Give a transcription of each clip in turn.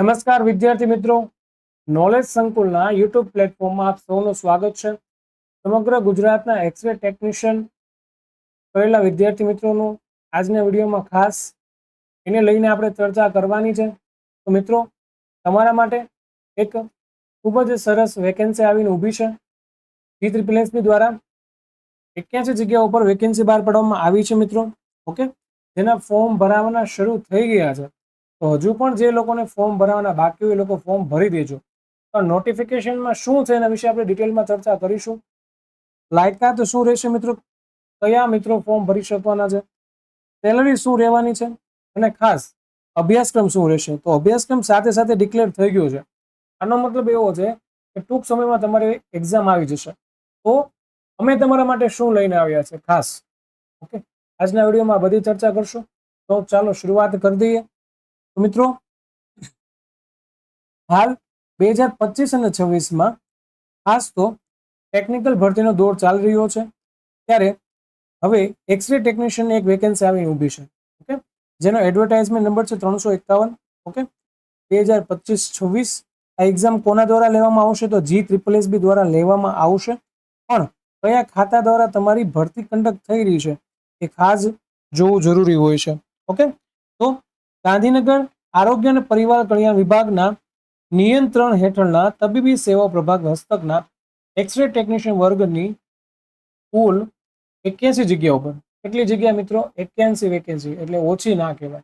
નમસ્કાર વિદ્યાર્થી મિત્રો. નોલેજ સંકુલના યુટ્યુબ પ્લેટફોર્મમાં આપ સૌનું સ્વાગત છે. સમગ્ર ગુજરાતના એક્સરે ટેકનિશિયન કરેલા વિદ્યાર્થી મિત્રોનું આજના વિડીયોમાં ખાસ એને લઈને આપણે ચર્ચા કરવાની છે. તો મિત્રો, તમારા માટે એક ખૂબ જ સરસ વેકેન્સી આવીને ઊભી છે. જી ત્રિપ્લેન્સની દ્વારા એક્યાસી જગ્યાઓ ઉપર વેકેન્સી બહાર પાડવામાં આવી છે મિત્રો. ઓકે જેના ફોર્મ ભરાવાના શરૂ થઈ ગયા છે. તો હજુ પણ જે લોકોને ફોર્મ ભરાવાના બાકી હોય એ લોકો ફોર્મ ભરી દેજો. પણ નોટિફિકેશનમાં શું છે એના વિશે આપણે ડિટેલમાં ચર્ચા કરીશું. લાયકાત શું રહેશે મિત્રો? કયા મિત્રો ફોર્મ ભરી શકવાના છે? સેલરી શું રહેવાની છે? અને ખાસ અભ્યાસક્રમ શું રહેશે? તો અભ્યાસક્રમ સાથે સાથે ડિક્લેર થઈ ગયો છે. આનો મતલબ એવો છે કે ટૂંક સમયમાં તમારી એક્ઝામ આવી જશે. તો અમે તમારા માટે શું લઈને આવ્યા છે? ખાસ. ઓકે? આજના વિડીયોમાં બધી ચર્ચા કરશું. તો ચાલો શરૂઆત કરી દઈએ. મિત્રો, હાલ બે હજાર પચીસ અને છવ્વીસમાં ખાસ તો ટેકનિકલ ભરતીનો દોર ચાલી રહ્યો છે. ત્યારે હવે એક્સરે ટેકનિશિયનની એક વેકેન્સી આવી ઊભી છે. ઓકે? જેનો એડવર્ટાઇઝમેન્ટ નંબર છે ત્રણસો એકાવન. ઓકે? બે હજાર પચીસ છવ્વીસ આ એક્ઝામ કોના દ્વારા લેવામાં આવશે? તો જી ત્રિપલ એસબી દ્વારા લેવામાં આવશે. પણ કયા ખાતા દ્વારા તમારી ભરતી કંડક્ટ થઈ રહી છે? એ ખાસ જોવું જરૂરી હોય છે. ઓકે? ગાંધીનગર આરોગ્ય અને પરિવાર કલ્યાણ વિભાગના નિયંત્રણ હેઠળના તબીબી સેવા પ્રભાગ હસ્તકના એક્સરે ટેકનિશિયન વર્ગની કુલ એક્યાસી જગ્યા ઉપર. કેટલી જગ્યા મિત્રો? એક્યાસી વેકેન્સી, એટલે ઓછી ના કહેવાય.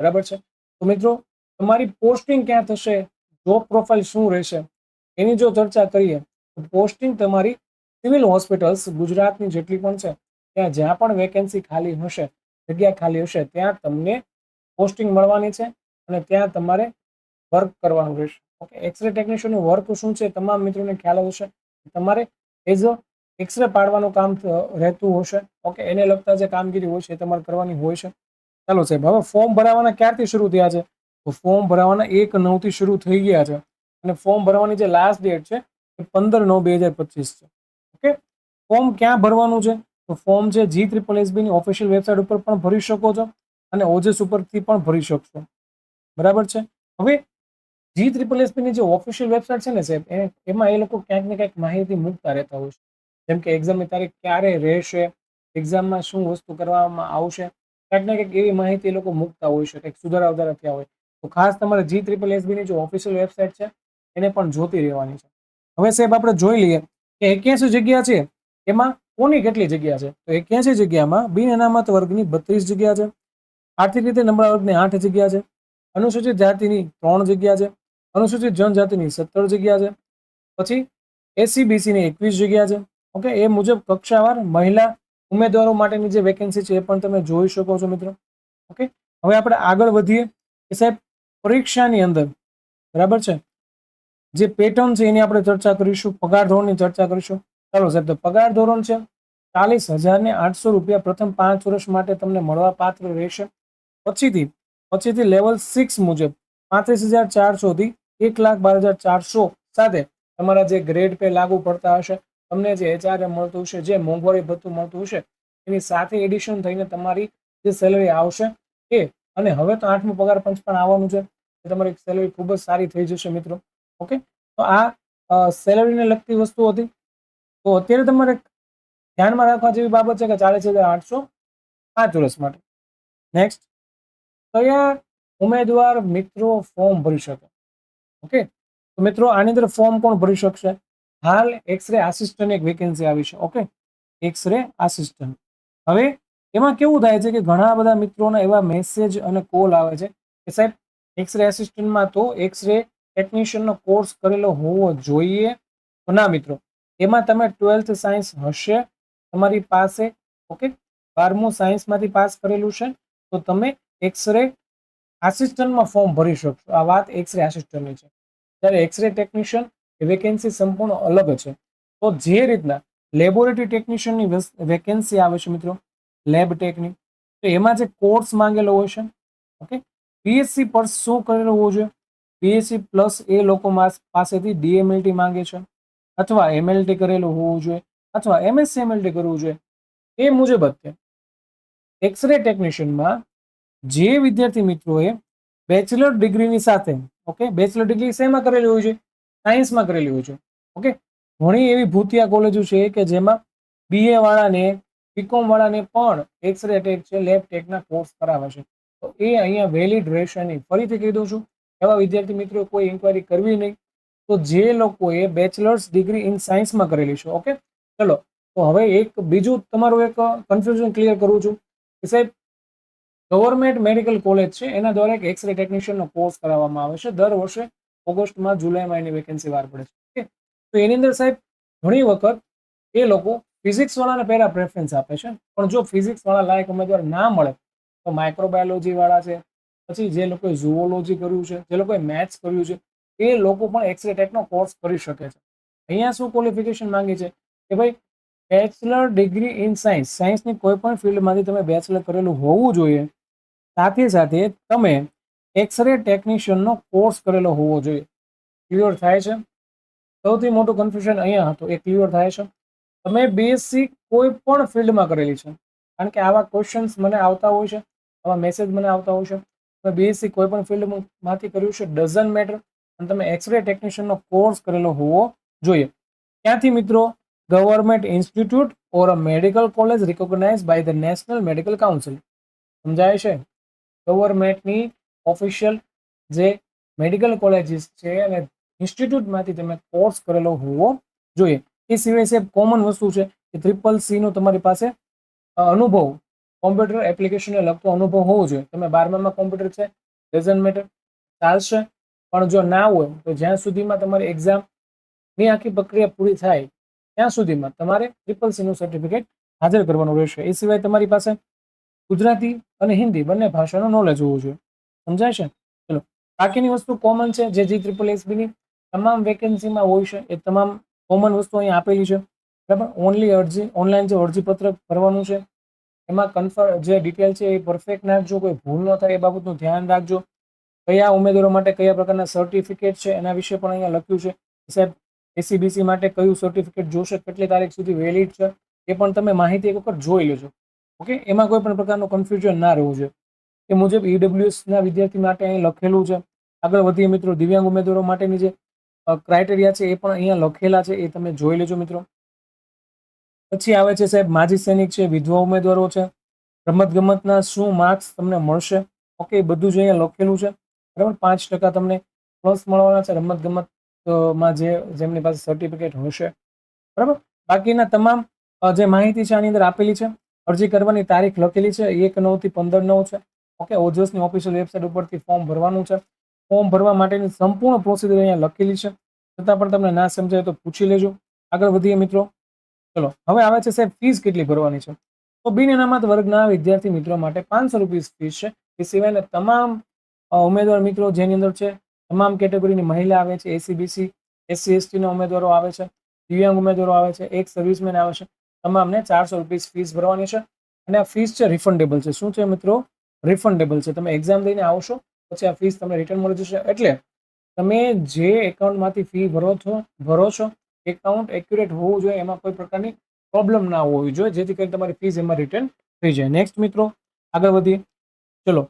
બરાબર છે? તો મિત્રો, તમારી પોસ્ટિંગ ક્યાં થશે? જોબ પ્રોફાઇલ શું રહેશે? એની જો ચર્ચા કરીએ, તો પોસ્ટિંગ તમારી સિવિલ હોસ્પિટલ્સ ગુજરાતની જેટલી પણ છે, ત્યાં જ્યાં પણ વેકેન્સી ખાલી હશે, જગ્યા ખાલી હશે, ત્યાં તમને પોસ્ટિંગ મળવાની છે અને ત્યાં તમારે વર્ક કરવાનું રહેશે. ઓકે એક્સરે ટેકનિશિયનનું વર્ક શું છે તમામ મિત્રોને ખ્યાલ હશે તમારે એઝ અ એક્સરે પાડવાનું કામ રહેતું હશે. ઓકે એને લગતા જે કામગીરી હોય છે એ તમારે કરવાની હોય છે. ચાલો સાહેબ, હવે ફોર્મ ભરાવાના ક્યારથી શરૂ થયા છે? તો ફોર્મ ભરાવાના એક નવથી શરૂ થઈ ગયા છે. અને ફોર્મ ભરવાની જે લાસ્ટ ડેટ છે એ પંદર નવ બે હજાર પચીસ છે. ઓકે ફોર્મ ક્યાં ભરવાનું છે? તો ફોર્મ છે જી ત્રિપલ એસબીની ઓફિશિયલ વેબસાઇટ ઉપર પણ ભરી શકો છો. અને ઓજસ ઉપરથી પણ ભરી શકશો. બરાબર છે? હવે જી ત્રિપલ એસપીની જે ઓફિશિયલ વેબસાઇટ છે ને સાહેબ એમાં એ લોકો ક્યાંક ને ક્યાંક માહિતી મૂકતા રહેતા હોય છે. જેમ કે એક્ઝામની તારીખ ક્યારે રહેશે એક્ઝામમાં શું વસ્તુ કરવામાં આવશે, ક્યાંક ને ક્યાંક એવી માહિતી એ લોકો મૂકતા હોય છે કંઈક સુધારા વધારા થયા હોય. તો ખાસ તમારે જી ત્રિપલ એસબીની જે ઓફિશિયલ વેબસાઇટ છે, એને પણ જોતી રહેવાની છે. હવે સાહેબ આપણે જોઈ લઈએ કે એક્યાસી જગ્યા છે, એમાં કોની કેટલી જગ્યા છે? તો એક્યાસી જગ્યામાં બિન અનામત વર્ગની બત્રીસ જગ્યા છે. આર્થિક રીતે નબળા વર્ગની આઠ જગ્યા છે. અનુસૂચિત જાતિની ત્રણ જગ્યા છે. અનુસૂચિત જનજાતિની સત્તર જગ્યા છે. પછી એસસી બીસીની એકવીસ જગ્યા છે. ઓકે એ મુજબ કક્ષાવાર મહિલા ઉમેદવારો માટેની જે વેકેન્સી છે એ પણ તમે જોઈ શકો છો મિત્રો. ઓકે હવે આપણે આગળ વધીએ કે સાહેબ પરીક્ષાની અંદર, બરાબર છે? જે પેટર્ન છે એની આપણે ચર્ચા કરીશું, પગાર ધોરણની ચર્ચા કરીશું. ચાલો સાહેબ, તો પગાર ધોરણ છે ચાલીસ હજારને આઠસો રૂપિયા પ્રથમ પાંચ વર્ષ માટે તમને મળવા પાત્ર રહેશે. પછીથી પછીથી લેવલ સિક્સ મુજબ પાંત્રીસ હજાર ચારસોથી એક લાખ બાર હજાર ચારસો સાથે તમારા જે ગ્રેડ પે લાગુ પડતા હશે, તમને જે એચઆરએ મળતું હશે, જે મોંઘવારી ભથ્થું મળતું હશે, એની સાથે એડિશન થઈને તમારી જે સેલરી આવશે એ, અને હવે તો આઠમું પગાર પંચ પણ આવવાનું છે તમારી સેલરી ખૂબ જ સારી થઈ જશે મિત્રો, ઓકે? તો આ સેલરીને લગતી વસ્તુ હતી. તો અત્યારે તમારે ધ્યાનમાં રાખવા જેવી બાબત છે કે ચાલીસ હજાર આઠસો પાંચ વર્ષ માટે. નેક્સ્ટ કયા ઉમેદવાર મિત્રો ફોર્મ ભરી શકે? ઓકે તો મિત્રો, આની અંદર ફોર્મ કોણ ભરી શકશે? હાલ એક્સરે આસિસ્ટન્ટ એક વેકેન્સી આવી છે. ઓકે એક્સરે આસિસ્ટન્ટ હવે એમાં કેવું થાય છે કે ઘણા બધા મિત્રોના એવા મેસેજ અને કોલ આવે છે કે સાહેબ એક્સરે આસિસ્ટન્ટમાં તો એક્સરે ટેકનિશિયનનો કોર્સ કરેલો હોવો જોઈએ. ના મિત્રો, એમાં તમે ટ્વેલ્થ સાયન્સ હશે તમારી પાસે. ઓકે બારમું સાયન્સમાંથી પાસ કરેલું છે. તો તમે એક્સરે આસિસ્ટન્ટમાં ફોર્મ ભરી શકશો. આ વાત એક્સરે આસિસ્ટન્ટની છે. જ્યારે એક્સરે ટેકનિશિયન એ વેકેન્સી સંપૂર્ણ અલગ છે. તો જે રીતના લેબોરેટરી ટેકનિશિયનની વેકેન્સી આવે છે મિત્રો લેબ ટેકની તો એમાં જે કોર્સ માંગેલો હોય છે, ઓકે? પીએસસી પર શું કરેલું હોવું જોઈએ? પીએસસી પ્લસ એ લોકો પાસેથી ડીએમએલટી માંગે છે, અથવા એમએલટી કરેલું હોવું જોઈએ, અથવા એમએસસી એમએલટી કરવું જોઈએ. એ મુજબ તે એક્સરે ટેકનિશિયનમાં જે વિદ્યાર્થી મિત્રોએ બેચલર ડિગ્રીની સાથે ઓકે બેચલર ડિગ્રી શેમાં કરેલી હોય છે? સાયન્સમાં કરેલી હોય છે ઓકે ઘણી એવી ભૂતિયા કોલેજો છે કે જેમાં બીએ વાળાને બીકોમ વાળાને પણ એક્સરે ટેક છે લેબ ટેકના કોર્સ કરાવે છે. તો એ અહીંયા વેલિડ રહેશે નહીં. ફરીથી કહી દઉં છું, એવા વિદ્યાર્થી મિત્રો કોઈ ઇન્ક્વાયરી કરવી નહીં. તો જે લોકોએ બેચલર્સ ડિગ્રી ઇન સાયન્સમાં કરેલી છે ઓકે ચલો, તો હવે એક, બીજું તમારું એક કન્ફ્યુઝન ક્લિયર કરું છું કે સાહેબ ગવર્મેન્ટ મેડિકલ કોલેજ છે. એના દ્વારા એક એક્સરે ટેકનિશિયનનો કોર્સ કરાવવામાં આવે છે. દર વર્ષે ઓગસ્ટમાં જુલાઈમાં એની વેકેન્સી વાર પડે છે. ઓકે? તો એની અંદર સાહેબ, ઘણી વખત એ લોકો ફિઝિક્સવાળાને પહેલાં પ્રેફરન્સ આપે છે. પણ જો ફિઝિક્સવાળા લાયક ઉમેદવાર ના મળે, તો માઇક્રોબાયોલોજીવાળા છે, પછી જે લોકોએ ઝુઓલોજી કર્યું છે, જે લોકોએ મેથ્સ કર્યું છે, એ લોકો પણ એક્સરે ટેકનો કોર્સ કરી શકે છે. અહીંયા શું ક્વોલિફિકેશન માંગે છે? કે ભાઈ બેચલર ડિગ્રી ઇન સાયન્સ સાયન્સની કોઈ પણ ફિલ્ડમાંથી તમે બેચલર કરેલું હોવું જોઈએ સાથે સાથે તમે એક્સરે ટેકનિશિયનનો કોર્સ કરેલો હોવો જોઈએ. ક્લિયર થાય છે? સૌથી મોટું કન્ફ્યુઝન અહીંયા હતું, એ ક્લિયર થાય છે. તમે બીએસસી કોઈ પણ ફિલ્ડમાં કરેલી છે. કારણ કે આવા ક્વેશ્ચન્સ મને આવતા હોય છે, આવા મેસેજ મને આવતા હોય છે. તમે બીએસસી કોઈ પણ ફિલ્ડમાંથી કર્યું છે ડઝન મેટર અને તમે એક્સરે ટેકનિશિયનનો કોર્સ કરેલો હોવો જોઈએ. ત્યાંથી મિત્રો government institute or uh medical college recognise by the national medical council સમજાય છે? ગવર્મેન્ટની ઓફિશિયલ જે મેડિકલ કોલેજીસ છે અને ઇન્સ્ટિટ્યૂટમાંથી તમે કોર્સ કરેલો હોવો જોઈએ. એ સિવાય સાહેબ કોમન વસ્તુ છે કે ટ્રિપલ સીનો તમારી પાસે અનુભવ, કોમ્પ્યુટર એપ્લિકેશનને લગતો અનુભવ હોવો જોઈએ. તમે બારમામાં કોમ્પ્યુટર છે ડઝન્ટ મેટર ચાલશે. પણ જો ના હોય, તો જ્યાં સુધીમાં તમારી એક્ઝામની આખી પ્રક્રિયા પૂરી થાય, ત્યાં સુધીમાં તમારે ટ્રિપલ સીનું સર્ટિફિકેટ હાજર કરવાનું રહેશે. એ સિવાય તમારી પાસે ગુજરાતી અને હિન્દી બંને ભાષાનું નોલેજ હોવું જોઈએ. સમજાય છે? ચલો, બાકીની વસ્તુ કોમન છે, જે જી ટ્રિપલ એસબીની તમામ વેકેન્સીમાં હોય છે, એ તમામ કોમન વસ્તુ અહીંયા આપેલી છે. બરાબર? ઓનલી અરજી ઓનલાઈન જે અરજીપત્ર ભરવાનું છે, એમાં કન્ફર્મ જે ડિટેલ છે એ પરફેક્ટ નાખજો, કોઈ ભૂલ ન થાય એ બાબતનું ધ્યાન રાખજો. કયા ઉમેદવારો માટે કયા પ્રકારના સર્ટિફિકેટ છે, એના વિશે પણ અહીંયા લખ્યું છે. સાહેબ એસીબીસી માટે કયું સર્ટિફિકેટ જોશે, કેટલી તારીખ સુધી વેલિડ છે, એ પણ તમે માહિતી એક વખત જોઈ લેજો. ઓકે? એમાં કોઈ પણ પ્રકારનું કન્ફ્યુઝન ના રહેવું જોઈએ. એ મુજબ ઈડબ્લ્યુએસના વિદ્યાર્થી માટે અહીં લખેલું છે. આગળ વધીએ મિત્રો, દિવ્યાંગ ઉમેદવારો માટેની જે ક્રાઇટેરિયા છે એ પણ અહીંયા લખેલા છે. એ તમે જોઈ લેજો મિત્રો. પછી આવે છે સાહેબ, માજી સૈનિક છે, વિધવા ઉમેદવારો છે. રમત ગમતના શું માર્ક્સ તમને મળશે? ઓકે બધું જ અહીંયા લખેલું છે. બરાબર? પાંચ ટકા તમને પ્લસ મળવાના છે રમત ગમતમાં જે, જેમની પાસે સર્ટિફિકેટ હશે. બરાબર? બાકીના તમામ જે માહિતી છે આની અંદર આપેલી છે. અરજી કરવાની તારીખ લખેલી છે, એક નવથી પંદર નવ છે. ઓકે ઓજસની ઓફિશિયલ વેબસાઇટ ઉપરથી ફોર્મ ભરવાનું છે. ફોર્મ ભરવા માટેની સંપૂર્ણ પ્રોસિજર અહીંયા લખેલી છે. છતાં પણ તમને ના સમજાય તો પૂછી લેજો. આગળ વધીએ મિત્રો. ચલો, હવે આવે છે સાહેબ ફીસ કેટલી ભરવાની છે? તો બિન અનામત વર્ગના વિદ્યાર્થી મિત્રો માટે પાંચસો રૂપિયા ફીસ છે. એ સિવાયના તમામ ઉમેદવાર મિત્રો જેની અંદર છે, તમામ કેટેગરીની મહિલા આવે છે એસીબીસી એસસી એસટીના ઉમેદવારો આવે છે, દિવ્યાંગ ઉમેદવારો આવે છે, એક સર્વિસમેન આવે છે. તમામને ચારસો રૂપીસ ફીસ ભરવાની છે અને આ ફીસ છે રિફંડેબલ છે. શું છે મિત્રો? રિફંડેબલ છે. તમે એક્ઝામ દઈને આવશો, પછી આ ફીસ તમને રિટર્ન મળી જશે. એટલે તમે જે એકાઉન્ટમાંથી ફી ભરો છો ભરો છો એકાઉન્ટ એક્યુરેટ હોવું જોઈએ, એમાં કોઈ પ્રકારની પ્રોબ્લેમ ના હોવી જોઈએ, જેથી કરીને તમારી ફીસ એમાં રિટર્ન થઈ જાય. નેક્સ્ટ મિત્રો, આગળ વધીએ. ચલો,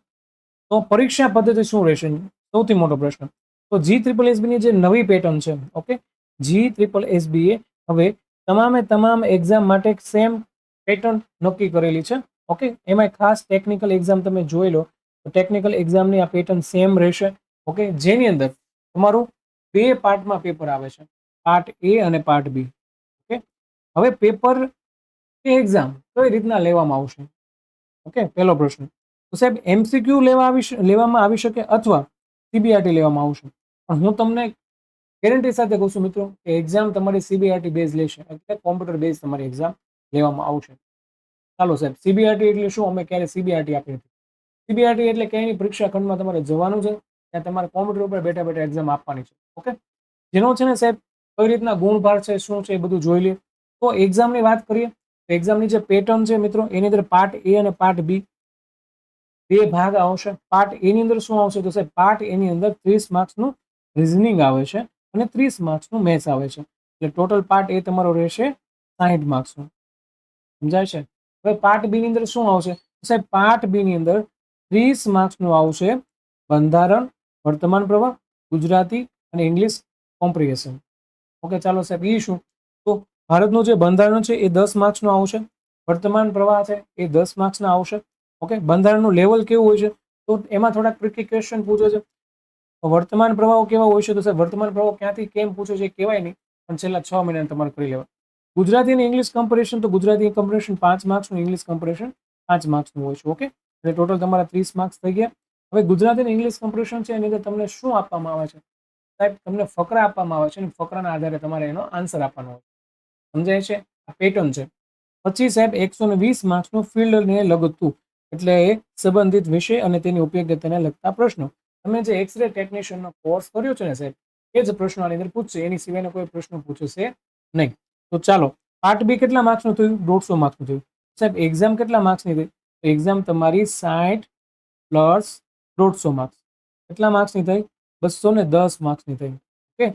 તો પરીક્ષા પદ્ધતિ શું રહેશે? સૌથી મોટો પ્રશ્ન. તો જી ત્રિપલ એસબીની જે નવી પેટર્ન છે ઓકે જી ત્રિપલ એસબીએ હવે તમામે તમામ એક્ઝામ માટે સેમ પેટર્ન નક્કી કરેલી છે. ઓકે એમાં ખાસ ટેકનિકલ એક્ઝામ તમે જોઈ લો, તો ટેકનિકલ એક્ઝામની આ પેટર્ન સેમ રહેશે. ઓકે જેની અંદર તમારું બે પાર્ટમાં પેપર આવે છે. પાર્ટ એ અને પાર્ટ બી ઓકે હવે પેપર એ એક્ઝામ કઈ રીતના લેવામાં આવશે? ઓકે પહેલો પ્રશ્ન. તો સાહેબ એમસીક્યુ લેવા આવી લેવામાં આવી શકે અથવા સીબીઆરટી લેવામાં આવશે? પણ હું તમને ગેરંટી સાથે કહું છું મિત્રો, કે એક્ઝામ તમારી સીબીઆરટી બેઝ લેશે. એટલે કોમ્પ્યુટર બેઝ તમારી એક્ઝામ લેવામાં આવશે. ચાલો સાહેબ સીબીઆરટી એટલે શું? અમે ક્યારે સીબીઆરટી આપી હતી સીબીઆરટી એટલે ક્યાંયની પરીક્ષા ખંડમાં તમારે જવાનું છે, ત્યાં તમારે કોમ્પ્યુટર ઉપર બેઠા બેઠા એક્ઝામ આપવાની છે. ઓકે? જેનો છે ને સાહેબ, કઈ રીતના ગુણભાર છે, શું છે એ બધું જોઈ લઈએ તો એક્ઝામની વાત કરીએ, તો એક્ઝામની જે પેટર્ન છે મિત્રો, એની અંદર પાર્ટ એ અને પાર્ટ બી બે ભાગ આવશે. પાર્ટ એની અંદર શું આવશે તો સાહેબ પાર્ટ એની અંદર ત્રીસ માર્ક્સનું રિઝનિંગ આવે છે. અને ત્રીસ માર્ક્સનું મેથ્સ આવે છે. એટલે ટોટલ પાર્ટ એ તમારો રહેશે સાહીઠ માર્ક્સનો. સમજાય છે? હવે પાર્ટ બી ની અંદર શું આવશે? સાહેબ પાર્ટ બી ની અંદર ત્રીસ માર્ક્સનું આવશે બંધારણ, વર્તમાન પ્રવાહ, ગુજરાતી અને ઇંગ્લિશ કોમ્પ્રિહેશન ઓકે, ચાલો સાહેબ એ શું? તો ભારતનું જે બંધારણ છે એ દસ માર્ક્સનું આવશે. વર્તમાન પ્રવાહ છે એ દસ માર્ક્સના આવશે. ઓકે, બંધારણનું લેવલ કેવું હોય છે? તો એમાં થોડાક ટ્રિકી ક્વેશ્ચન પૂછે છે. વર્તમાન પ્રવાહો કેવા હોય છે તો સર વર્તમાન પ્રવાહ ક્યાંથી કેમ પૂછો છે કહેવાય નહીં, પણ છેલ્લા છ મહિના તમારે કરી લેવા ગુજરાતી અને ઇંગ્લિશ કમ્પેરિઝન તો ગુજરાતી કમ્પેરિઝન પાંચ માર્ક્સનું ઇંગ્લિશ કમ્પેરિઝન પાંચ માર્ક્સનું હોય છે ઓકે એટલે ટોટલ તમારા ત્રીસ માર્ક્સ થઈ ગયા. હવે ગુજરાતી અને ઇંગ્લિશ કમ્પેરિઝન છે, એની અંદર તમને શું આપવામાં આવે છે? સાહેબ, તમને ફકરા આપવામાં આવે છે અને ફકરાના આધારે તમારે એનો આન્સર આપવાનો હોય સમજાય છે? આ પેટર્ન છે. પછી સાહેબ, એકસો ને વીસ માર્ક્સનું ફિલ્ડને લગતું, એટલે સંબંધિત વિષય અને તેની ઉપયોગીતાને લગતા પ્રશ્નો. તમે જે એક્સરે ટેકનિશિયનનો કોર્સ કર્યો છે ને સાહેબ, એ જ પ્રશ્નો અંદર પૂછશે, એની સિવાયનો કોઈ પ્રશ્ન પૂછશે નહીં. તો ચાલો પાર્ટ બી કેટલા માર્ક્સનું થયું? દોઢસો માર્ક્સનું થયું. સાહેબ એક્ઝામ કેટલા માર્ક્સની થઈ? એક્ઝામ તમારી સાઠ પ્લસ દોઢસો માર્ક્સ કેટલા માર્ક્સની થઈ? બસો ને દસ માર્ક્સની થઈ. ઓકે?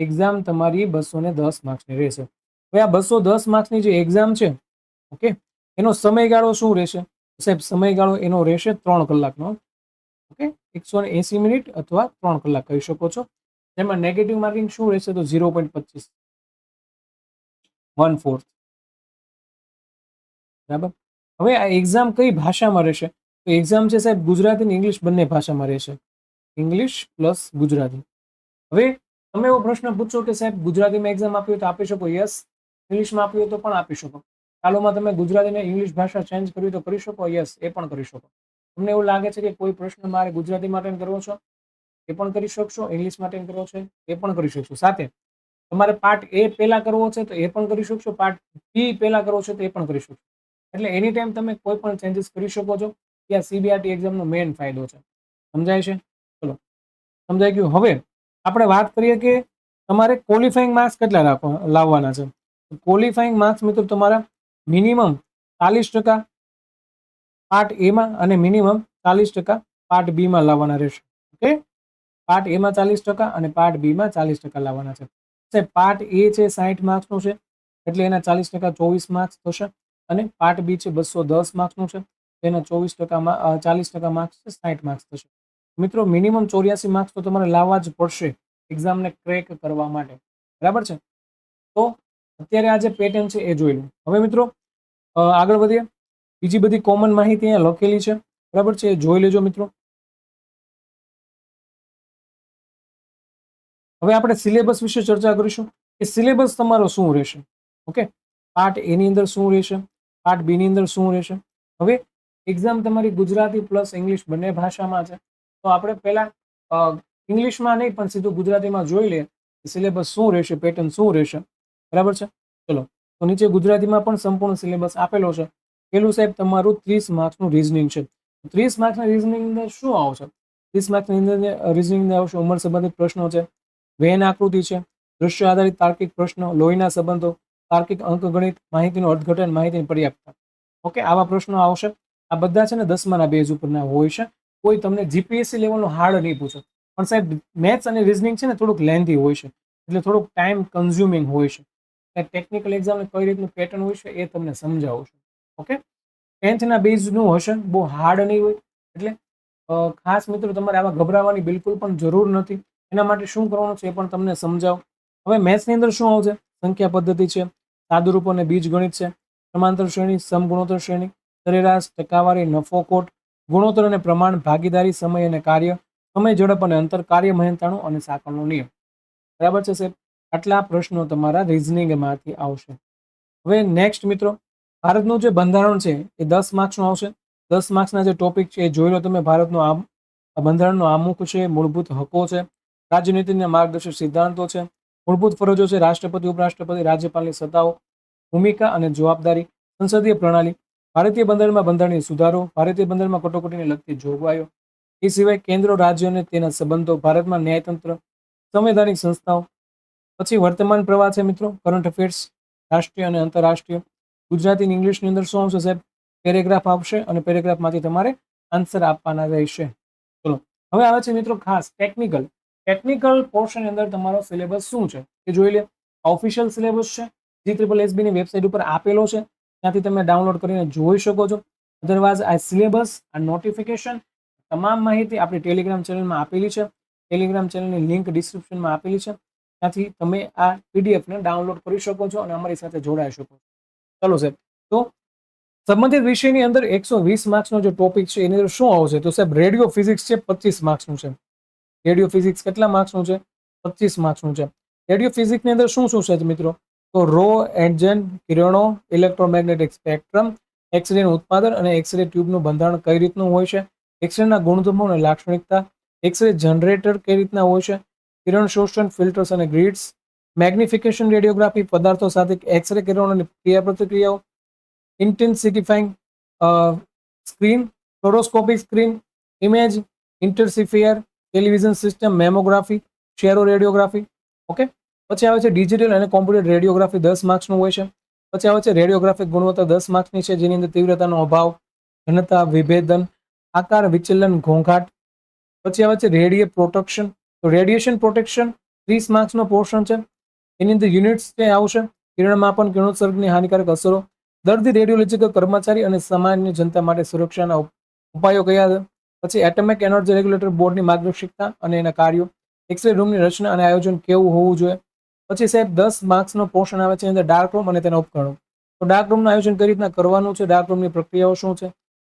એક્ઝામ તમારી બસો ને દસ માર્ક્સની રહેશે. હવે આ બસો દસ માર્ક્સની જે એક્ઝામ છે, ઓકે? એનો સમયગાળો શું રહેશે? સાહેબ, સમયગાળો એનો રહેશે ત્રણ કલાકનો. ઓકે? એકસો ને એસી મિનિટ અથવા ત્રણ કલાક કહી શકો છો. જેમાં નેગેટિવ માર્કિંગ શું રહેશે તો ઝીરો પોઈન્ટ પચીસ. વન ફોર્થ બરાબર? હવે આ એક્ઝામ કઈ ભાષામાં રહેશે? તો એક્ઝામ છે સાહેબ ગુજરાતી અને ઇંગ્લિશ બંને ભાષામાં રહેશે. English plus Gujarati. હવે તમે એવો પ્રશ્ન પૂછો કે સાહેબ ગુજરાતીમાં એક્ઝામ આપી હોય તો આપી શકો? યસ ઇંગ્લિશમાં આપી હોય તો પણ આપી શકો. ચાલોમાં તમે ગુજરાતી અને ઇંગ્લિશ ભાષા ચેન્જ કરવી તો કરી શકો? યસ એ પણ કરી શકો. તમને એવું લાગે છે કે કોઈ પ્રશ્ન મારે ગુજરાતી માટે કરવો છો? એ પણ કરી શકશો, ઇંગ્લિશ માટે કરવો છે? એ પણ કરી શકશો. સાથે તમારે પાર્ટ એ પહેલાં કરવો છે તો એ પણ કરી શકશો પાર્ટ બી પહેલાં કરવો છે તો એ પણ કરી શકશો. એટલે એની ટાઈમ તમે કોઈ પણ ચેન્જીસ કરી શકો છો. ત્યાં સીબીઆરટી એક્ઝામનો મેઇન ફાયદો છે. સમજાય છે? ચલો. સમજાઈ ગયું. હવે આપણે વાત કરીએ કે તમારે ક્વોલિફાઈંગ માર્ક્સ કેટલા રાખવા, લાવવાના છે? ક્વોલિફાઈંગ માર્ક્સ મિત્રો તમારા મિનિમમ ચાલીસ ટકા પાર્ટ એમાં અને મિનિમમ ચાલીસ ટકા પાર્ટ બીમાં લાવવાના રહેશે. ઓકે પાર્ટ એમાં ચાલીસ ટકા અને પાર્ટ બીમાં ચાલીસ ટકા લાવવાના છે. પાર્ટ એ છે સાહીઠ માર્ક્સનું છે, એટલે એના ચાલીસ ટકા ચોવીસ માર્ક્સ થશે અને પાર્ટ બી છે બસો દસ માર્ક્સનું છે એના ચોવીસ ટકામાં ચાલીસ ટકા માર્ક્સ છે સાઠ માર્ક્સ થશે. મિત્રો મિનિમમ ચોર્યાસી માર્ક્સ તો તમારે લાવવા જ પડશે એક્ઝામને ક્રેક કરવા માટે. બરાબર છે? તો અત્યારે આ જે પેટર્ન છે એ જોઈ લો. હવે મિત્રો આગળ વધીએ. બીજી બધી કોમન માહિતી અહીંયા લખેલી છે. બરાબર છે? જોઈ લેજો મિત્રો. હવે આપણે સિલેબસ વિશે ચર્ચા કરીશું કે સિલેબસ તમારો શું રહેશે? ઓકે? પાર્ટ એની અંદર શું રહેશે? પાર્ટ બીની અંદર શું રહેશે? હવે એક્ઝામ તમારી ગુજરાતી પ્લસ ઇંગ્લિશ બંને ભાષામાં છે. તો આપણે પહેલા ઇંગ્લિશમાં નહીં, પણ સીધું ગુજરાતીમાં જોઈ લઈએ સિલેબસ શું રહેશે પેટર્ન શું રહેશે. બરાબર છે? ચલો. તો નીચે ગુજરાતીમાં પણ સંપૂર્ણ સિલેબસ આપેલો છે. પેલું સાહેબ તમારું ત્રીસ માર્ક્સનું રિઝનિંગ છે. ત્રીસ માર્ક્સના રિઝનિંગ અંદર શું આવશે ત્રીસ માર્ક્સની અંદર રિઝનિંગ અંદર આવશે, ઉંમર સંબંધિત પ્રશ્નો છે વેન આકૃતિ છે, દૃશ્ય આધારિત તાર્કિક પ્રશ્નો, લોહીના સંબંધો, તાર્કિક અંકગણિત માહિતીનું અર્થઘટન, માહિતીની પર્યાપ્તતા. ઓકે, આવા પ્રશ્નો આવશે. આ બધા છે ને દસમાના બેઝ ઉપરના હોય છે. કોઈ તમને જીપીએસસી લેવલનો હાર્ડ નહીં પૂછે. પણ સાહેબ મેથ્સ અને રિઝનિંગ છે ને થોડુંક લેન્ધી હોય છે. એટલે થોડુંક ટાઈમ કન્ઝ્યુમિંગ હોય છે. ટેકનિકલ એક્ઝામને કઈ રીતનું પેટર્ન હોય છે એ તમને સમજાવું છું. ઓકે ટેન્થના બેઝનું હશે. બહુ હાર્ડ નહીં હોય. એટલે ખાસ મિત્રો તમારે આવા ગભરાવાની બિલકુલ પણ જરૂર નથી. એના માટે શું કરવાનું છે એ પણ તમને સમજાવો. હવે મેથ્સની અંદર શું આવશે? સંખ્યા પદ્ધતિ છે. સાદુરૂપ અને બીજ ગણિત છે. સમાંતર શ્રેણી, સમગુણોત્તર શ્રેણી, સરેરાશ, ટકાવારી, નફો કોટ, ગુણોત્તર અને પ્રમાણ, ભાગીદારી, સમય અને કાર્ય. સમય, ઝડપ અને અંતર, કાર્ય, મહેનતાણું અને સાંકળનો નિયમ. બરાબર છે સાહેબ? આટલા પ્રશ્નો તમારા રિઝનિંગમાંથી આવશે. હવે નેક્સ્ટ મિત્રો ભારતનું જે બંધારણ છે, એ દસ માર્ક્સનું આવશે. દસ માર્ક્સના જે ટોપિક છે, એ જોઈ લો તમે, ભારતનું આમ બંધારણનું આમુખ છે, મૂળભૂત હકો છે, રાજનીતિના માર્ગદર્શક સિદ્ધાંતો છે, મૂળભૂત ફરજો છે, રાષ્ટ્રપતિ, ઉપરાષ્ટ્રપતિ, રાજ્યપાલની સત્તાઓ, ભૂમિકા અને જવાબદારી, સંસદીય પ્રણાલી, ભારતીય બંધારણમાં બંધારણીય સુધારો, ભારતીય બંધારણમાં કટોકટીને લગતી જોગવાઈઓ, એ સિવાય કેન્દ્ર, રાજ્ય અને તેના સંબંધો, ભારતમાં ન્યાયતંત્ર, સંવૈધાનિક સંસ્થાઓ, પછી વર્તમાન પ્રવાહ છે મિત્રો કરંટ અફેર્સ રાષ્ટ્રીય અને આંતરરાષ્ટ્રીય ગુજરાતી ઇંગ્લિશની અંદર શું આવશે સાહેબ? પેરેગ્રાફ આવશે અને પેરેગ્રાફમાંથી તમારે આન્સર આપવાના રહેશે. ચલો, હવે આવે છે મિત્રો ખાસ ટેકનિકલ ટેકનિકલ પોર્શનની અંદર તમારો સિલેબસ શું છે? એ જોઈ લે. ઓફિશિયલ સિલેબસ છે. જી ત્રિપલ એસબીની વેબસાઇટ ઉપર આપેલો છે. ત્યાંથી તમે ડાઉનલોડ કરીને જોઈ શકો છો. અધરવાઇઝ આ સિલેબસ આ નોટિફિકેશન તમામ માહિતી આપણી ટેલિગ્રામ ચેનલમાં આપેલી છે. ટેલિગ્રામ ચેનલની લિંક ડિસ્ક્રિપ્શનમાં આપેલી છે. ત્યાંથી તમે આ પીડીએફને ડાઉનલોડ કરી શકો છો અને અમારી સાથે જોડાઈ શકો છો. ચલો સાહેબ. તો સંબંધિત વિષયની અંદર એકસો વીસ માર્ક્સનો જે ટોપિક છે, એની અંદર શું આવશે તો સાહેબ રેડિયો ફિઝિક્સ છે, પચીસ માર્ક્સનું છે. રેડિયો ફિઝિક્સ કેટલા માર્ક્સનું છે? પચીસ માર્ક્સનું છે. રેડિયો ફિઝિક્સની અંદર શું શું છે મિત્રો? તો રો એન્જન કિરણો ઇલેક્ટ્રોમેગ્નેટિક સ્પેક્ટ્રમ એક્સરેનું ઉત્પાદન અને એક્સરે ટ્યુબનું બંધારણ કઈ રીતનું હોય છે? એક્સરેના ગુણધર્મો અને લાક્ષણિકતા એક્સરે જનરેટર કઈ રીતના હોય છે? કિરણ શોષણ ફિલ્ટર્સ અને ગ્રીડ્સ મેગ્નિફિકેશન રેડિયોગ્રાફી પદાર્થો સાથે એક્સરે કિરણોની ક્રિયાપ્રતિક્રિયાઓ intensifying screen fluoroscopic screen image intensifier television system mammography xeroradiography okay પછી આવે છે ડિજિટલ અને કોમ્પ્યુટર રેડિયોગ્રાફી દસ માર્ક્સનું હોય છે. પછી આવે છે રેડિયોગ્રાફિક ગુણવત્તા, દસ માર્ક્સની છે, જેની અંદર તીવ્રતાનો અભાવ, ઘનતા, વિભેદન, આકાર, વિચલન, ઘોંઘાટ. પછી આવે છે રેડિયે પ્રોટેક્શન તો રેડિયેશન પ્રોટેક્શન ત્રીસ માર્ક્સનો પોર્શન છે. એની અંદર યુનિટ્સ જે આવશે કિરણમાપન કિરણોત્સર્ગની હાનિકારક અસરો, દર્દી રેડિયોલોજીકલ કર્મચારી અને સામાન્ય જનતા માટે સુરક્ષાના ઉપાયો કયા છે? પછી એટમિક એનર્જી રેગ્યુલેટર બોર્ડની માર્ગદર્શિકતા અને એના કાર્યો એક્સરે રૂમની રચના અને આયોજન કેવું હોવું જોઈએ? પછી સાહેબ, દસ માર્ક્સનો પોર્શન આવે છે અંદર ડાર્ક રૂમ અને તેના ઉપકરણો. તો ડાર્ક રૂમનું આયોજન કઈ રીતના કરવાનું છે? ડાર્ક રૂમની પ્રક્રિયાઓ શું છે?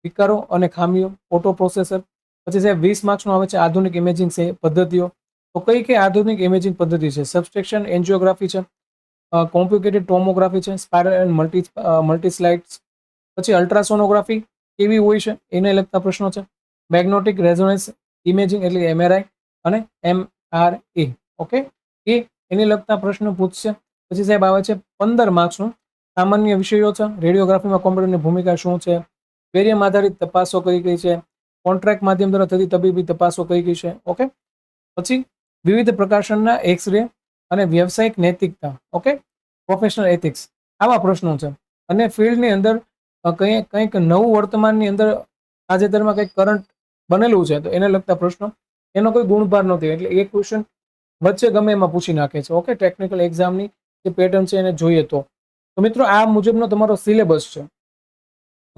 વિકારો અને ખામીઓ ઓટો પ્રોસેસર પછી સાહેબ, વીસ માર્ક્સનું આવે છે આધુનિક ઇમેજિંગ પદ્ધતિઓ. તો કઈ કઈ આધુનિક ઇમેજિંગ પદ્ધતિ છે? સબસ્ટ્રેક્શન એન્જિયોગ્રાફી છે કોમ્પ્લિકેટેડ ટોમોગ્રાફી છે સ્પાયરલ એન્ડ મલ્ટી મલ્ટી પછી અલ્ટ્રાસોનોગ્રાફી કેવી હોય છે? એને લગતા પ્રશ્નો છે. મેગ્નેટિક રેઝોનન્સ ઇમેજિંગ એટલે એમઆરઆઈ અને એમઆરએ ઓકે? એ, એને લગતા પ્રશ્નો પૂછશે. પછી સાહેબ આવે છે, પંદર માર્ક્સનું. સામાન્ય વિષયો છે. રેડિયોગ્રાફીમાં કોમ્પ્યુટરની ભૂમિકા શું છે? વેરિયમ આધારિત તપાસો કઈ કઈ છે? કોન્ટ્રાક્ટ માધ્યમ દ્વારા થતી તબીબી તપાસો કઈ કઈ છે? ઓકે? પછી વિવિધ પ્રકાશનના એક્સ રે અને વ્યવસાયિક નૈતિકતા ઓકે પ્રોફેશનલ એથિક્સ આવા પ્રશ્નો છે. અને ફિલ્ડની અંદર કંઈ, કંઈક નવું વર્તમાનની અંદર તાજેતરમાં કંઈક કરંટ બનેલું છે, તો એને લગતા પ્રશ્નો. એનો કોઈ ગુણભાર નથી, એટલે એ ક્વેશ્ચન વચ્ચે ગમે એમાં પૂછી નાખે છે ઓકે ટેકનિકલ એક્ઝામની જે પેટર્ન છે એને જોઈએ તો. તો મિત્રો, આ મુજબનો તમારો સિલેબસ છે.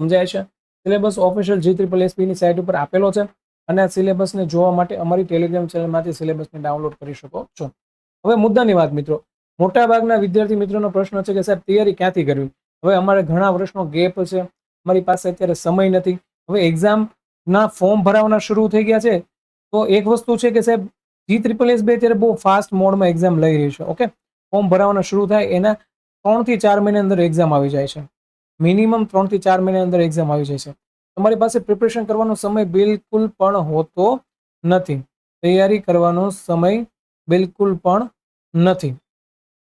સમજાય છે? સિલેબસ ઓફિશિયલ જી ત્રિપલ એસપીની સાઇટ ઉપર આપેલો છે. અને આ સિલેબસને જોવા માટે અમારી ટેલિગ્રામ ચેનલમાંથી સિલેબસને ડાઉનલોડ કરી શકો છો. હવે મુદ્દાની વાત મિત્રો. મોટાભાગના વિદ્યાર્થી મિત્રોનો પ્રશ્ન છે કે સાહેબ, તૈયારી ક્યાંથી કરવી? હવે અમારે ઘણા વર્ષનો ગેપ છે. અમારી પાસે અત્યારે સમય નથી. હવે એક્ઝામના ફોર્મ ભરાવાના શરૂ થઈ ગયા છે. તો એક વસ્તુ છે કે સાહેબ, જી ત્રિપલ એસ બે અત્યારે બહુ ફાસ્ટ મોડમાં એક્ઝામ લઈ રહી છે, ઓકે? ફોર્મ ભરાવાના શરૂ થાય, એના ત્રણથી ચાર મહિના અંદર એક્ઝામ આવી જાય છે. મિનિમમ ત્રણથી ચાર મહિના અંદર એક્ઝામ આવી જાય છે. તમારી પાસે પ્રિપરેશન કરવાનો સમય બિલકુલ પણ હોતો નથી. તૈયારી કરવાનો સમય બિલકુલ પણ નથી.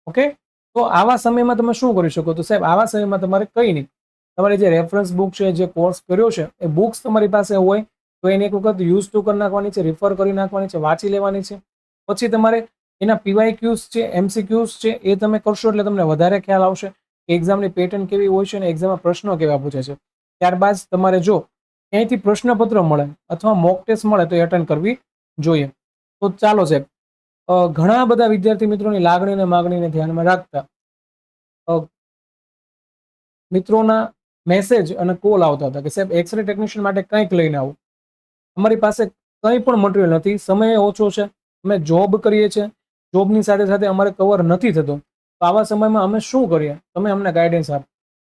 ઓકે? તો આવા સમયમાં તમે શું કરી શકો? તો સાહેબ, આવા સમયમાં તમારે કંઈ નહીં. તમારી જે રેફરન્સ બુક છે, જે કોર્સ કર્યો છે, એ બુક્સ તમારી પાસે હોય, તો એને એક વખત યુઝ ટુ કરી નાખવાની છે રિફર કરી નાખવાની છે, વાંચી લેવાની છે. પછી તમારે એના પીવાય ક્યુઝ છે એમસીક્યુઝ છે, એ તમે કરશો એટલે તમને વધારે ખ્યાલ આવશે કે એક્ઝામની પેટર્ન કેવી હોય છે અને એક્ઝામમાં પ્રશ્નો કેવા પૂછે છે. ત્યારબાદ તમારે જો અહીંથી પ્રશ્નપત્ર મળે અથવા મોક ટેસ્ટ મળે તો એ અટેન્ડ કરવી જોઈએ. તો ચાલો સાહેબ ઘણા બધા વિદ્યાર્થી મિત્રોની લાગણી અને માગણીને ધ્યાનમાં રાખતા મિત્રોના મેસેજ અને કોલ આવતા હતા કે સાહેબ એક્સરે ટેકનિશિયન માટે કંઈક લઈને આવું. અમારી પાસે કંઈ પણ મટીરિયલ નથી, સમય ઓછો છે, અમે જોબ કરીએ છીએ જોબની સાથે સાથે અમારે કવર નથી થતો. તો આવા સમયમાં અમે શું કરીએ? તમે અમને ગાઈડન્સ આપો.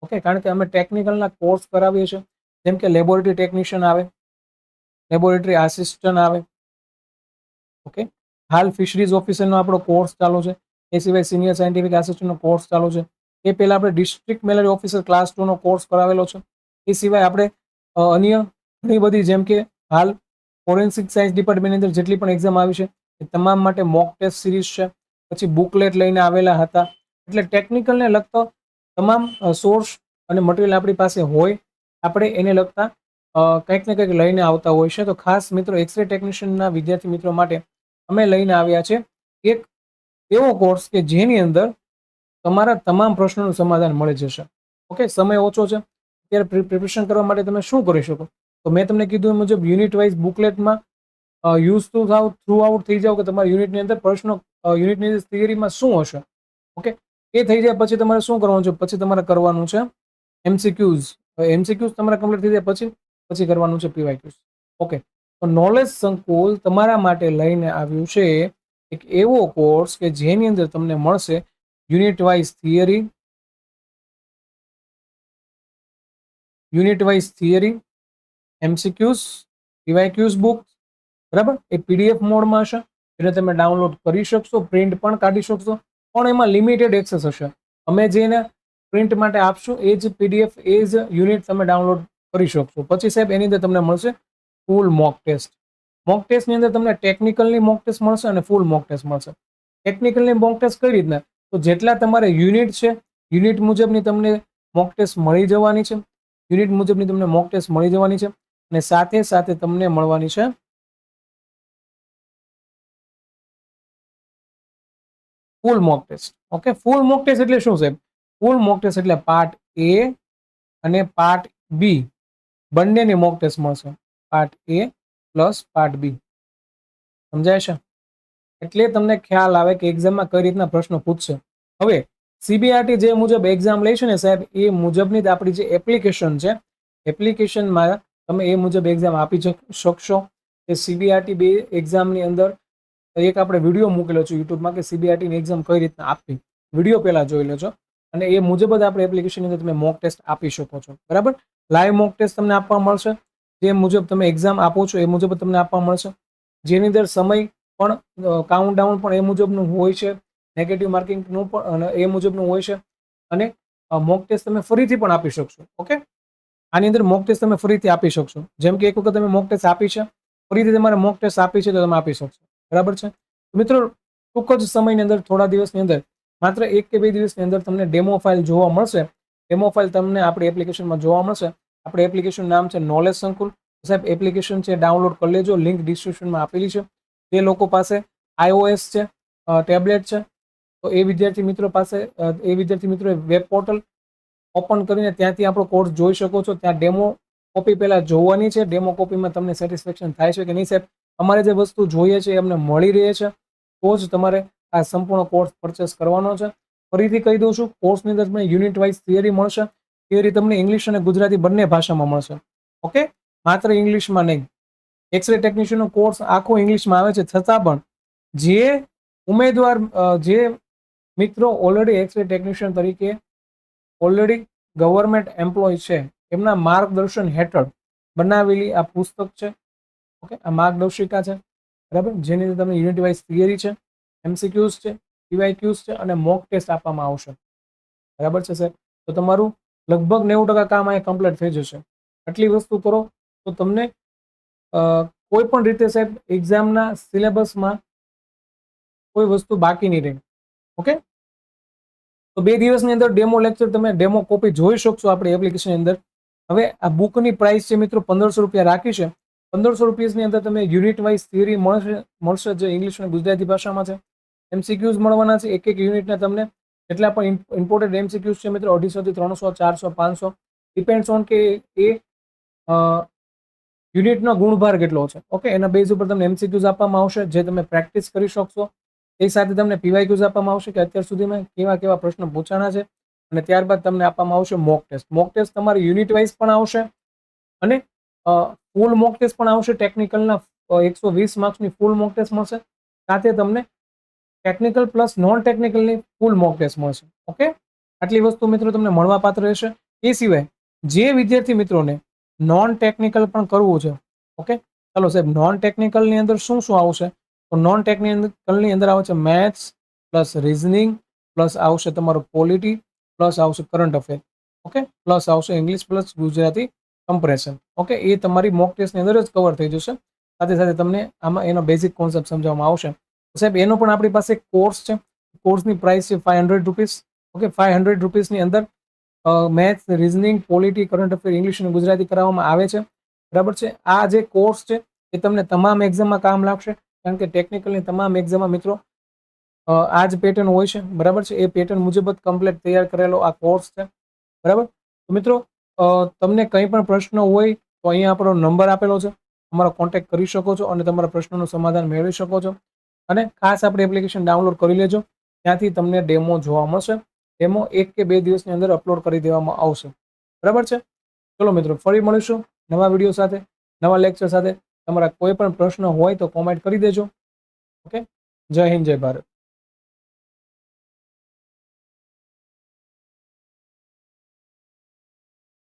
ઓકે, કારણ કે અમે ટેકનિકલના કોર્સ કરાવીએ છીએ. જેમ કે લેબોરેટરી ટેકનિશિયન આવે લેબોરેટરી આસિસ્ટન્ટ આવે. ઓકે, હાલ ફિશરીઝ ઓફિસરનો આપણો કોર્સ ચાલુ છે. એ સિવાય સિનિયર સાયન્ટિફિક આસિસ્ટન્ટનો કોર્સ ચાલુ છે. એ પહેલાં આપણે ડિસ્ટ્રિક્ટ મેલેરી ઓફિસર ક્લાસ ટુનો કોર્સ કરાવેલો છે. એ સિવાય આપણે અન્ય ઘણી બધી જેમ કે હાલ ફોરેન્સિક સાયન્સ ડિપાર્ટમેન્ટની અંદર જેટલી પણ એક્ઝામ આવી છે, એ તમામ માટે મોક ટેસ્ટ સિરીઝ છે. પછી બુકલેટ લઈને આવેલા હતા. એટલે ટેકનિકલને લગતો તમામ સોર્સ અને મટીરિયલ આપણી પાસે હોય, આપણે એને લગતા કંઈક ને કંઈક લઈને આવતા હોય છે. તો ખાસ મિત્રો એક્સરે ટેકનિશિયનના વિદ્યાર્થી મિત્રો માટે અમે લઈને આવ્યા છે એક એવો કોર્સ કે જેની અંદર તમારા તમામ પ્રશ્નોનું સમાધાન મળી જશે. ઓકે, સમય ઓછો છે. અત્યારે પ્રિપરેશન કરવા માટે તમે શું કરી શકો? તો મેં તમને કીધું મુજબ યુનિટ વાઇઝ બુકલેટમાં યુઝ ટુ થાવ થ્રુ આઉટ થઈ જાવ કે તમારા યુનિટની અંદર પ્રશ્નો યુનિટની થિયરીમાં શું હશે? ઓકે એ થઈ જાય, પછી તમારે શું કરવાનું છે? પછી તમારે કરવાનું છે એમસીક્યુઝ એમસીક્યુઝ તમારે કમ્પ્લીટ થઈ જાય, પછી પછી કરવાનું છે પીવાયક્યુઝ ઓકે તો નોલેજ સંકુલ તમારા માટે લઈને આવ્યું છે એક એવો કોર્સ કે જેની અંદર તમને મળશે unit wise theory unit wise theory MCQs PYQs book બરાબર? એ પીડીએફ મોડમાં હશે. એટલે તમે ડાઉનલોડ કરી શકશો પ્રિન્ટ પણ કાઢી શકશો. પણ એમાં લિમિટેડ એક્સેસ હશે. અમે જેને પ્રિન્ટ માટે આપશું, એ જ પીડીએફ એ જ યુનિટ તમે ડાઉનલોડ કરી શકશો. પછી સાહેબ, એની અંદર તમને મળશે ફૂલ મોક ટેસ્ટ મોક ટેસ્ટની અંદર તમને ટેકનિકલની મોક ટેસ્ટ મળશે અને ફૂલ મોક ટેસ્ટ મળશે. ટેકનિકલની મોક ટેસ્ટ કઈ રીતના? તો જેટલા તમારે યુનિટ છે યુનિટ મુજબની તમને મોક ટેસ્ટ મળી જવાની છે. યુનિટ મુજબની તમને મોક ટેસ્ટ મળી જવાની છે. અને સાથે સાથે તમને મળવાની છે full mock test okay full mock test એટલે શું છે? ફૂલ મોક ટેસ્ટ એટલે પાર્ટ એ અને પાર્ટ બી બંનેની મોક ટેસ્ટ મળશે. Part A plus part B સમજાય છે? એટલે તમને ખ્યાલ આવે કે એક્ઝામમાં કઈ રીતના પ્રશ્નો પૂછશે. હવે સીબીઆરટી જે મુજબ એક્ઝામ લે છે ને સાહેબ, એ મુજબની જ આપણી જે એપ્લિકેશન છે એપ્લિકેશનમાં તમે એ મુજબ એક્ઝામ આપી શકશો. કે સીબીઆરટી બે એક્ઝામની અંદર એક આપણે વીડિયો મૂકેલો છે યુટ્યુબમાં કે સીબીઆઈટીની એક્ઝામ કઈ રીતના આપવી. વીડિયો પહેલાં જોઈ લેજો. અને એ મુજબ જ આપણે એપ્લિકેશનની અંદર તમે મોક ટેસ્ટ આપી શકો છો. બરાબર? લાઈવ મોક ટેસ્ટ તમને આપવા મળશે. જે મુજબ તમે એક્ઝામ આપો છો એ મુજબ તમને આપવા મળશે. જેની અંદર સમય પણ કાઉન્ટડાઉન પણ એ મુજબનું હોય છે. નેગેટિવ માર્કિંગનું પણ એ મુજબનું હોય છે. અને મોક ટેસ્ટ તમે ફરીથી પણ આપી શકશો. ઓકે? આની અંદર મોક ટેસ્ટ તમે ફરીથી આપી શકશો. જેમ કે એક વખત તમે મોક ટેસ્ટ આપી છે. ફરીથી તમારે મોક ટેસ્ટ આપી છે તો તમે આપી શકશો. બરાબર છે? મિત્રો, ટૂંક જ સમયની અંદર, થોડા દિવસની અંદર, માત્ર એક કે બે દિવસની અંદર તમને ડેમો ફાઇલ જોવા મળશે. ડેમો ફાઇલ તમને આપણી એપ્લિકેશનમાં જોવા મળશે. આપણી એપ્લિકેશન નામ છે નોલેજ સંકુલ સાહેબ એપ્લિકેશન છે ડાઉનલોડ કરી લેજો. લિંક ડિસ્ક્રિપ્શનમાં આપેલી છે. જે લોકો પાસે આઈઓએસ છે ટેબ્લેટ છે, તો એ વિદ્યાર્થી મિત્રો પાસે એ વિદ્યાર્થી મિત્રોએ વેબ પોર્ટલ ઓપન કરીને ત્યાંથી આપણો કોર્સ જોઈ શકો છો. ત્યાં ડેમો કોપી પહેલાં જોવાની છે. ડેમો કોપીમાં તમને સેટિસ્ફેક્શન થાય છે કે નહીં સાહેબ? અમારે જે વસ્તુ જોઈએ છે અમને મળી રહે છે, તો જ તમારે આ સંપૂર્ણ કોર્સ પરચેસ કરવાનો છે. ફરીથી કહી દઉં છું કોર્સની અંદર તમને યુનિટ વાઇઝ થિયરી મળશે. થિયરી તમને ઇંગ્લિશ અને ગુજરાતી બંને ભાષામાં મળશે. ઓકે માત્ર ઇંગ્લિશમાં નહીં. એક્સરે ટેકનિશિયનનો કોર્સ આખો ઇંગ્લિશમાં આવે છે. છતાં પણ જે ઉમેદવાર જે મિત્રો ઓલરેડી એક્સરે ટેકનિશિયન તરીકે ઓલરેડી ગવર્મેન્ટ એમ્પ્લોય છે, એમના માર્ગદર્શન હેઠળ બનાવેલી આ પુસ્તક છે. ઓકે? આ માર્ગદર્શિકા છે. બરાબર? જેની અંદર તમને યુનિટ વાઇઝ થિયરી છે એમસીક્યુઝ છે પીવાયક્યુઝ છે અને મોક ટેસ્ટ આપવામાં આવશે. બરાબર છે સર તો તમારું લગભગ નેવું ટકા કામ અહીંયા કમ્પ્લીટ થઈ જશે. આટલી વસ્તુ કરો તો તમને કોઈ પણ રીતે સાહેબ એક્ઝામના સિલેબસમાં કોઈ વસ્તુ બાકી નહીં રહે. ઓકે? તો બે દિવસની અંદર ડેમો લેક્ચર તમે ડેમો કોપી જોઈ શકશો આપણી એપ્લિકેશનની અંદર. હવે આ બુકની પ્રાઇસ છે મિત્રો પંદરસો રૂપિયા રાખી છે. પંદરસો રૂપિયાની અંદર તમે યુનિટ વાઇઝ થિયરી મળશે મળશે જે ઇંગ્લિશ અને ગુજરાતી ભાષામાં છે. એમસીક્યુઝ મળવાના છે. એક એક યુનિટના તમને જેટલા પણ ઇમ્પોર્ટેડ એમસીક્યુઝ છે મિત્રો અઢીસોથી ત્રણસો, ચારસો, પાંચસો. ડિપેન્ડ્સ ઓન કે એ યુનિટનો ગુણભાર કેટલો છે. ઓકે એના બેઝ ઉપર તમને એમસીક્યુઝ આપવામાં આવશે, જે તમે પ્રેક્ટિસ કરી શકશો. એ સાથે તમને પીવાયક્યુઝ આપવામાં આવશે કે અત્યાર સુધીમાં કેવા કેવા પ્રશ્નો પૂછાણા છે. અને ત્યારબાદ તમને આપવામાં આવશે મોક ટેસ્ટ મોક ટેસ્ટ તમારે યુનિટ વાઇઝ પણ આવશે. અને ફૂલ મોક ટેસ્ટ પણ આવશે ટેકનિકલના એકસો વીસ માર્ક્સની ફૂલ મોક ટેસ્ટ મળશે. સાથે તમને ટેકનિકલ પ્લસ નોન ટેકનિકલની ફૂલ મોક ટેસ્ટ મળશે. ઓકે આટલી વસ્તુ મિત્રો તમને મળવાપાત્ર રહેશે. એ સિવાય, જે વિદ્યાર્થી મિત્રોને નોન ટેકનિકલ પણ કરવું છે ઓકે ચાલો સાહેબ નોન ટેકનિકલની અંદર શું શું આવશે? તો નોન ટેકનિકલની અંદર આવે છે મેથ્સ પ્લસ રિઝનિંગ પ્લસ આવશે તમારું પોલિટી પ્લસ આવશે કરંટ અફેર ઓકે પ્લસ આવશે English plus Gujarati compression okay એ તમારી મોક ટેસ્ટની અંદર જ કવર થઈ જશે. સાથે સાથે તમને આમાં એનો બેઝિક કોન્સેપ્ટ સમજાવવામાં આવશે. સાહેબ, એનો પણ આપણી પાસે કોર્સ છે. કોર્સની પ્રાઇસ છે five hundred rupees okay five hundred રૂપીસની અંદર maths reasoning polity current affair English અને ગુજરાતી કરાવવામાં આવે છે. બરાબર છે? આ જે કોર્સ છે, એ તમને તમામ એક્ઝામમાં કામ લાગશે. કારણ કે ટેકનિકલની તમામ એક્ઝામમાં મિત્રો આ જ પેટર્ન હોય છે. બરાબર છે? એ પેટર્ન મુજબ જ કમ્પ્લીટ તૈયાર કરેલો આ કોર્સ છે. બરાબર? તો મિત્રો તમને કંઈ પણ પ્રશ્ન હોય તો અહીંયા આપણો નંબર આપેલો છે. અમારો કોન્ટેક્ટ કરી શકો છો અને તમારા પ્રશ્નોનું સમાધાન મેળવી શકો છો. અને ખાસ આપણે એપ્લિકેશન ડાઉનલોડ કરી લેજો. ત્યાંથી તમને ડેમો જોવા મળશે. ડેમો એક કે બે દિવસની અંદર અપલોડ કરી દેવામાં આવશે. બરાબર છે? ચલો મિત્રો, ફરી મળીશું નવા વીડિયો સાથે, નવા લેક્ચર સાથે. તમારા કોઈ પણ પ્રશ્ન હોય તો કોમેન્ટ કરી દેજો. ઓકે જય હિન્દ, જય ભારત.